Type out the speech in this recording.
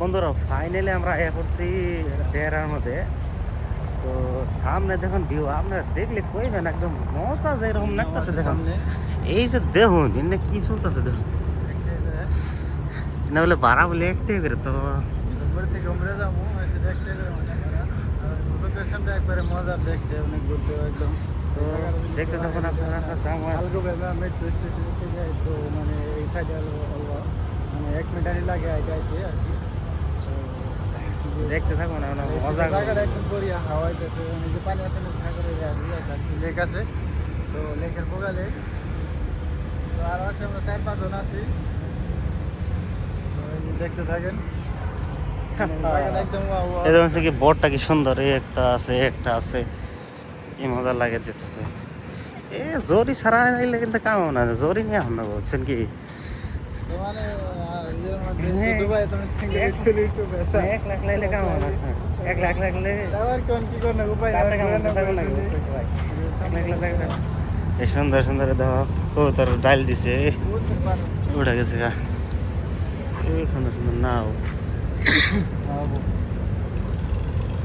বন্ধুরা ফাইনালি আমরা আয়া করছি ডেরার মধ্যে। তো সামনে দেখুন ভিউ আপনারা দেখলে কইবেন একদম মজা যে এরকম লাগতেছে দেখুন। এই যে দেখুন এনে কি চলতেছে দেখুন। না বলে বাড়া বলে একটাই করে তো। মজা দেখতে অনেক ঘুরতে একদম। তো দেখতে থাকুন আপনারা তো মানে এই সাইডে মানে এক মিনিট লাগে আইতে আইতে আর কি। দেখতে আমরা এই মজা জায়গাটা। একদম বড়িয়া হাওয়া হইতেছে মানে যে পানি আছে না সাগরের লেক আছে। তো লেকের বোগালে তো আর আছে আমরা চার পাঁচজন আছি। এই দেখতে থাকেন। এই দেখুন কি বোর্ডটা কি সুন্দর এই একটা আছে একটা আছে। কি মজা লাগে যেতেছে। এ জরি ছাড়া আইলে কিন্তু কাম না জরি নিয়ে আমরা বলছেন কি? এক লাখ না এক লাখ লাগলে আবার কোন কি কোন উপায় তাতে কাম নাই থাকবে না এক লাখ লাগবে এই সুন্দর সুন্দর দেখো ও তোর ডাইল দিছে। উঠে গেছে গা। সুন্দর সুন্দর নাও।